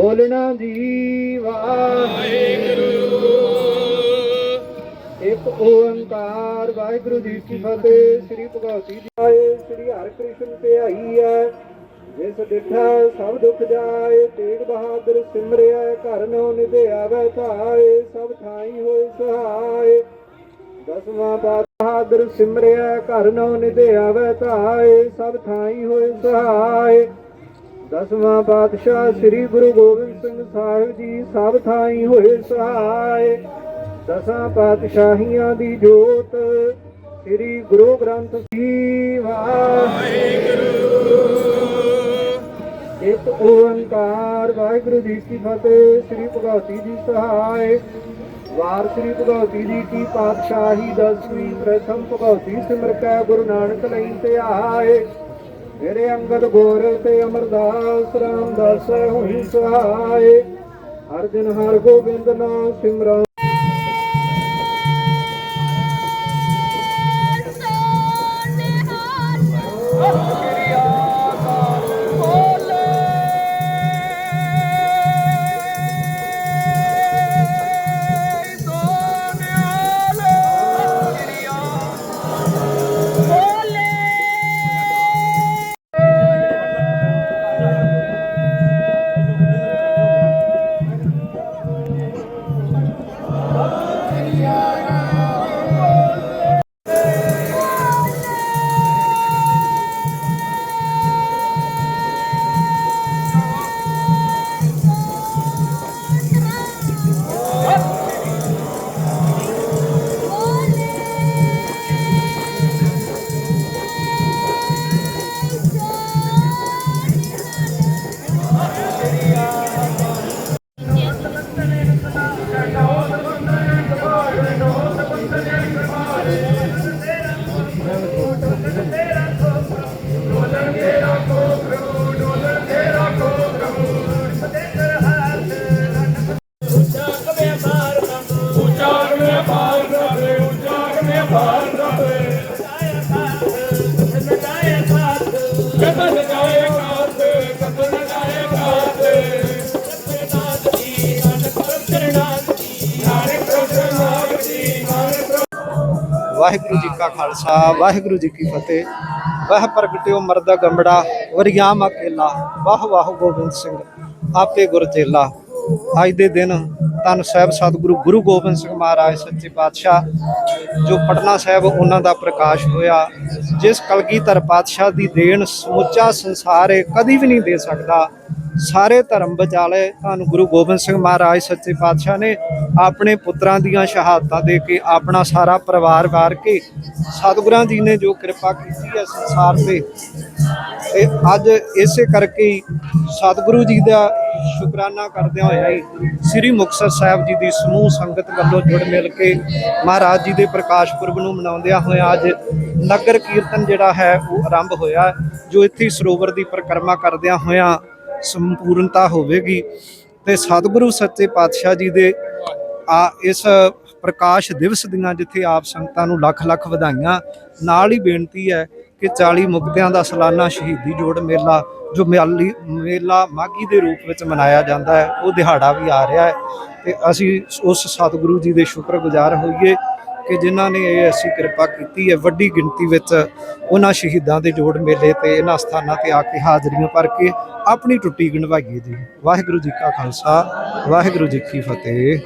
ਬੋਲਣਾ ਜੀ ਵਾਹਿਗੁਰੂ ਇੱਕ ਓੰਕਾਰ, ਵਾਹਿਗੁਰੂ ਜੀ ਕੀ ਫਤਿਹ, ਸ੍ਰੀ ਭਗਵਤੀ ਜੀ ਆਏ, ਸ੍ਰੀ ਹਰਿਕ੍ਰਿਸ਼ਨ ਤੇ ਆਈ ਹੈ। ਜਿਸ ਡਿਠਾ ਸਭ ਦੁੱਖ ਜਾਏ, ਤੇਗ ਬਹਾਦਰ ਸਿਮਰਿਆ ਘਰ ਨੋ ਨਿਧਿਆ ਵੈ ਧਾਏ, ਸਭ ਥਾਈ ਹੋਏ ਸਹਾਏ। ਦਸਵਾਂ ਬਹਾਦਰ ਸਿਮਰਿਆ ਘਰ ਨੋ ਨਿਧਿਆ ਵੈ ਧਾਏ, ਸਭ ਥਾਈ ਹੋਏ ਸਹਾਏ। ਦਸਵਾਂ ਪਾਤਸ਼ਾਹ ਸ੍ਰੀ ਗੁਰੂ ਗੋਬਿੰਦ ਸਿੰਘ ਸਾਹਿਬ ਜੀ ਸਭ ਥਾਈ ਹੋਏ ਸਹਾਇ ਦਸਾਂ ਪਾਤਸ਼ਾਹੀਆਂ ਦੀ ਜੋਤ ਸ੍ਰੀ ਗੁਰੂ ਗ੍ਰੰਥ ਜੀ ਵਾਹਿਗੁਰੂ। ਇੱਕ ਓੰਕਾਰ ਵਾਹਿਗੁਰੂ ਜੀ ਕੀ ਫਤਿਹ, ਸ੍ਰੀ ਭਗਵਤੀ ਜੀ ਸਹਾਇ ਵਾਰ ਸ੍ਰੀ ਭਗਵਤੀ ਜੀ ਕੀ ਪਾਤਸ਼ਾਹੀ, ਦਸਵੀਂ, ਪ੍ਰਥਮ ਭਗਵਤੀ ਸਿਮਰ ਕੈ ਗੁਰੂ ਨਾਨਕ ਲਈ ਤੇ ਆਏ। ਮੇਰੇ ਅੰਗਦ ਗੋਰ ਤੇ ਅਮਰਦਾਸ ਰਾਮਦਾਸ ਹੋਈ ਸਹਾਇ ਹਰ ਦਿਨ ਹਰ ਗੋਬਿੰਦ ਨਾਮ ਸਿਮਰਨ ਵਾਹਿਗੁਰੂ ਜੀ ਕਾ ਖਾਲਸਾ, ਵਾਹਿਗੁਰੂ ਜੀ ਕੀ ਫਤਿਹ। ਵਹ ਪ੍ਰਗਟਿਓ ਮਰਦਾ ਗੰਬੜਾ, ਵਰਿਆਮ ਅਕੇਲਾ, ਵਾਹ ਵਾਹ ਗੋਬਿੰਦ ਸਿੰਘ, ਆਪੇ ਗੁਰ ਚੇਲਾ ਅੱਜ ਦੇ ਦਿਨ ਤਨ ਸਾਹਿਬ ਸਤਿਗੁਰੂ ਗੁਰੂ ਗੋਬਿੰਦ ਸਿੰਘ ਮਹਾਰਾਜ ਸੱਚੇ ਪਾਤਸ਼ਾਹ, ਜੋ ਪਟਨਾ ਸਾਹਿਬ ਉਹਨਾਂ ਦਾ ਪ੍ਰਕਾਸ਼ ਹੋਇਆ, ਜਿਸ ਕਲਗੀਧਰ ਪਾਤਸ਼ਾਹ ਦੀ ਦੇਣ ਸਮੁੱਚਾ ਸੰਸਾਰ ਇਹ ਕਦੀ ਵੀ ਨਹੀਂ ਦੇ ਸਕਦਾ ਸਾਰੇ ਧਰਮ ਵਿਚਾਲੇ ਤੁਹਾਨੂੰ ਗੁਰੂ ਗੋਬਿੰਦ ਸਿੰਘ ਮਹਾਰਾਜ ਸੱਚੇ ਪਾਤਸ਼ਾਹ ਨੇ ਆਪਣੇ ਪੁੱਤਰਾਂ ਦੀਆਂ ਸ਼ਹਾਦਤਾਂ ਦੇ ਕੇ ਆਪਣਾ ਸਾਰਾ ਪਰਿਵਾਰ ਵਾਰ ਕੇ ਸਤਿਗੁਰਾਂ ਜੀ ਨੇ ਜੋ ਕਿਰਪਾ ਕੀਤੀ ਹੈ ਸੰਸਾਰ ਤੇ। ਤੇ ਅੱਜ ਇਸੇ ਕਰਕੇ ਹੀ ਸਤਿਗੁਰੂ ਜੀ ਦਾ ਸ਼ੁਕਰਾਨਾ ਕਰਦਿਆਂ ਹੋਇਆ ਹੀ ਸ੍ਰੀ ਮੁਕਤਸਰ ਸਾਹਿਬ ਜੀ ਦੀ ਸਮੂਹ ਸੰਗਤ ਵੱਲੋਂ ਜੁੜ ਮਿਲ ਕੇ ਮਹਾਰਾਜ ਜੀ ਦੇ ਪ੍ਰਕਾਸ਼ ਪੁਰਬ ਨੂੰ ਮਨਾਉਂਦਿਆਂ ਹੋਇਆ ਅੱਜ ਨਗਰ ਕੀਰਤਨ ਜਿਹੜਾ ਹੈ ਉਹ ਆਰੰਭ ਹੋਇਆ, ਜੋ ਇੱਥੇ ਸਰੋਵਰ ਦੀ ਪਰਿਕਰਮਾ ਕਰਦਿਆਂ ਹੋਇਆਂ ਸੰਪੂਰਨਤਾ ਹੋਵੇਗੀ ਤੇ ਸਤਿਗੁਰੂ ਸੱਚੇ ਪਾਤਸ਼ਾਹ ਜੀ ਦੇ ਆ ਇਸ ਪ੍ਰਕਾਸ਼ ਦਿਵਸ ਦੀਆਂ ਜਿੱਥੇ ਆਪ ਸੰਗਤਾਂ ਨੂੰ ਲੱਖ ਲੱਖ ਵਧਾਈਆਂ, ਨਾਲ ਹੀ ਬੇਨਤੀ ਹੈ ਕਿ 40 ਮੁਕਤਿਆਂ ਦਾ ਸਾਲਾਨਾ ਸ਼ਹੀਦੀ ਜੋੜ ਮੇਲਾ, ਜੋ ਮਿਆਲੀ ਮੇਲਾ ਮਾਗੀ ਦੇ ਰੂਪ ਵਿੱਚ ਮਨਾਇਆ ਜਾਂਦਾ ਹੈ, ਉਹ ਦਿਹਾੜਾ ਵੀ ਆ ਰਿਹਾ ਹੈ ਤੇ ਅਸੀਂ ਉਸ ਸਤਿਗੁਰੂ ਜੀ ਦੇ ਸ਼ੁਕਰਗੁਜ਼ਾਰ ਹੋਈਏ ਕਿ ਜਿਨ੍ਹਾਂ ਨੇ ਇਹ ਐਸੀ ਕਿਰਪਾ ਕੀਤੀ ਹੈ, ਵੱਡੀ ਗਿਣਤੀ ਵਿੱਚ ਉਹਨਾਂ ਸ਼ਹੀਦਾਂ ਦੇ ਜੋੜ ਮੇਲੇ ਤੇ ਇਹਨਾਂ ਸਥਾਨਾਂ ਤੇ ਆ ਕੇ ਹਾਜ਼ਰੀਆਂ ਭਰ ਕੇ ਆਪਣੀ ਟੁੱਟੀ ਗਣਵਾਈਏ ਜੀ ਵਾਹਿਗੁਰੂ ਜੀ ਕਾ ਖਾਲਸਾ, ਵਾਹਿਗੁਰੂ ਜੀ ਕੀ ਫਤਿਹ।